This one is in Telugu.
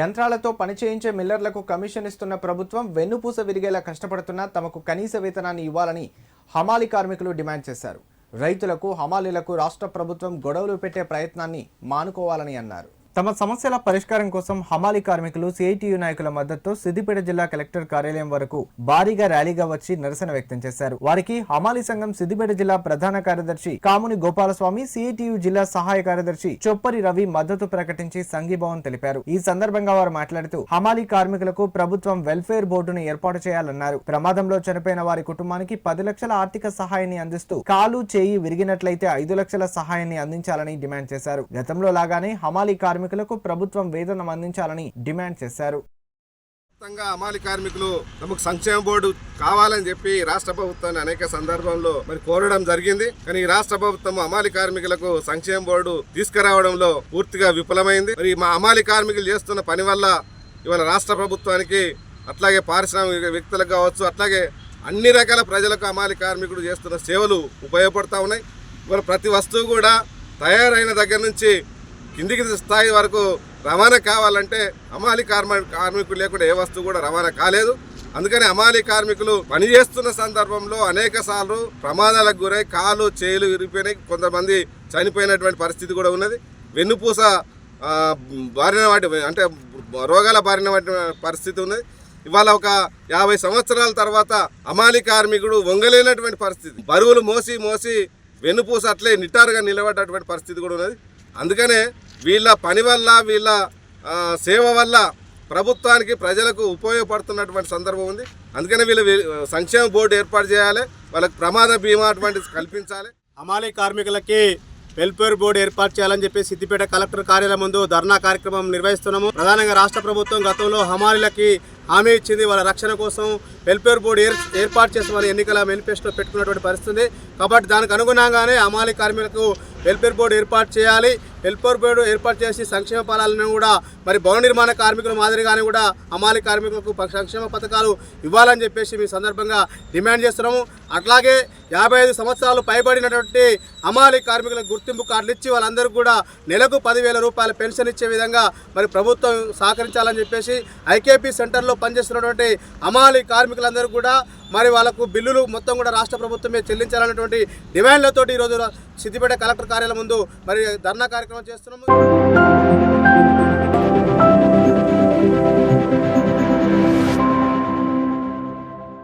యంత్రాలతో పనిచేయించే మిల్లర్లకు కమిషన్ ఇస్తున్న ప్రభుత్వం వెన్నుపూస విరిగేలా కష్టపడుతున్నా తమకు కనీస వేతనాన్ని ఇవ్వాలని హమాలి కార్మికులు డిమాండ్ చేశారు. రైతులకు హమాలీలకు రాష్ట్ర ప్రభుత్వం గొడవలు పెట్టే ప్రయత్నాన్ని మానుకోవాలని అన్నారు. తమ సమస్యల పరిష్కారం కోసం హమాలి కార్మికులు సిఐటియు నాయకుల మద్దతుతో సిద్దిపేట జిల్లా కలెక్టర్ కార్యాలయం వరకు భారీగా ర్యాలీగా వచ్చి నిరసన వ్యక్తం చేశారు. వారికి హమాలి సంఘం సిద్దిపేట జిల్లా ప్రధాన కార్యదర్శి కాముని గోపాలస్వామి సిఐటియు జిల్లా సహాయ కార్యదర్శి చొప్పరి రవి మద్దతు ప్రకటించి సంఘీభావం తెలిపారు. ఈ సందర్భంగా వారు మాట్లాడుతూ హమాలి కార్మికులకు ప్రభుత్వం వెల్ఫేర్ బోర్డును ఏర్పాటు చేయాలన్నారు. ప్రమాదంలో చనిపోయిన వారి కుటుంబానికి పది లక్షల ఆర్థిక సహాయాన్ని అందిస్తూ కాలు చేయి విరిగినట్లయితే ఐదు లక్షల సహాయాన్ని అందించాలని డిమాండ్ చేశారు. గతంలో లాగానే హమాలి కార్మికులకు ప్రభుత్వం వేతనం అందించాలని డిమాండ్ చేశారు. మొత్తంగా అమాలి కార్మికులు తమకు సంక్షేమ బోర్డు కావాలని చెప్పి రాష్ట్ర ప్రభుత్వాన్ని అనేక సందర్భంలో మరి కోరడం జరిగింది. కానీ ఈ రాష్ట్ర ప్రభుత్వం అమాలి కార్మికులకు సంక్షేమ బోర్డు తీసుకురావడంలో పూర్తిగా విఫలమైంది. మరి మా అమాలి కార్మికులు చేస్తున్న పని వల్ల ఇవాళ రాష్ట్ర ప్రభుత్వానికి అట్లాగే పారిశ్రామిక వ్యక్తులకు కావచ్చు అట్లాగే అన్ని రకాల ప్రజలకు అమాలి కార్మికుడు చేస్తున్న సేవలు ఉపయోగపడతా ఉన్నాయి. ఇవాళ ప్రతి వస్తువు కూడా తయారైన దగ్గర నుంచి కిందికి స్థాయి వరకు రవాణా కావాలంటే అమాలి కార్మ కార్మికులు లేకుండా ఏ వస్తువు కూడా రవాణా కాలేదు. అందుకని అమాలి కార్మికులు పనిచేస్తున్న సందర్భంలో అనేక సార్లు ప్రమాదాలకు గురై కాలు చేలు విరిగిపోయినాయి. కొంతమంది చనిపోయినటువంటి పరిస్థితి కూడా ఉన్నది. వెన్నుపూస బారిన వాటి అంటే రోగాల బారిన వాటి పరిస్థితి ఉన్నది. ఇవాళ ఒక యాభై సంవత్సరాల తర్వాత అమాలి కార్మికుడు వంగలేనటువంటి పరిస్థితి. బరువులు మోసి మోసి వెన్నుపూస అట్లే నిటారుగా నిలబడ్డటువంటి పరిస్థితి కూడా ఉన్నది. అందుకనే వీళ్ళ పని వల్ల వీళ్ళ సేవ వల్ల ప్రభుత్వానికి ప్రజలకు ఉపయోగపడుతున్నటువంటి సందర్భం ఉంది. అందుకనే వీళ్ళు సంక్షేమ బోర్డు ఏర్పాటు చేయాలి. వాళ్ళకి ప్రమాద బీమా అటువంటిది కల్పించాలి. అమాలి కార్మికులకి వెల్ఫేర్ బోర్డు ఏర్పాటు చేయాలని చెప్పి సిద్దిపేట కలెక్టర్ కార్యాలయం ముందు ధర్నా కార్యక్రమం నిర్వహిస్తున్నాము. ప్రధానంగా రాష్ట్ర ప్రభుత్వం గతంలో హమాలీలకి హామీ ఇచ్చింది. వాళ్ళ రక్షణ కోసం వెల్ఫేర్ బోర్డు ఏర్ ఏర్పాటు చేసి వాళ్ళ ఎన్నికల మేనిఫెస్టో పెట్టుకున్నటువంటి పరిస్థితి కాబట్టి దానికి అనుగుణంగానే అమాలి కార్మికులకు వెల్ఫేర్ బోర్డు ఏర్పాటు చేయాలి. వెల్ఫేర్ బోర్డు ఏర్పాటు చేసి సంక్షేమ ఫలాలను కూడా మరి భవన నిర్మాణ కార్మికుల మాదిరిగానే కూడా అమాలి కార్మికులకు సంక్షేమ పథకాలు ఇవ్వాలని చెప్పేసి మీ సందర్భంగా డిమాండ్ చేస్తున్నాము. అట్లాగే యాభై ఐదు సంవత్సరాలు పైబడినటువంటి అమాలి కార్మికులకు గుర్తింపు కార్డులు ఇచ్చి వాళ్ళందరికీ కూడా నెలకు పదివేల రూపాయల పెన్షన్ ఇచ్చే విధంగా మరి ప్రభుత్వం సహకరించాలని చెప్పేసి ఐకేపీ సెంటర్లో పనిచేస్తున్నటువంటి అమాలి కార్మికులందరూ కూడా మరి వాళ్ళకు బిల్లులు మొత్తం కూడా రాష్ట్ర ప్రభుత్వమే చెల్లించాలన్నటువంటి డిమాండ్లతోటి ఈరోజు సిద్దిపేట కలెక్టర్ కార్యాలయం ముందు మరి ధర్నా కార్యక్రమం చేస్తున్నాము.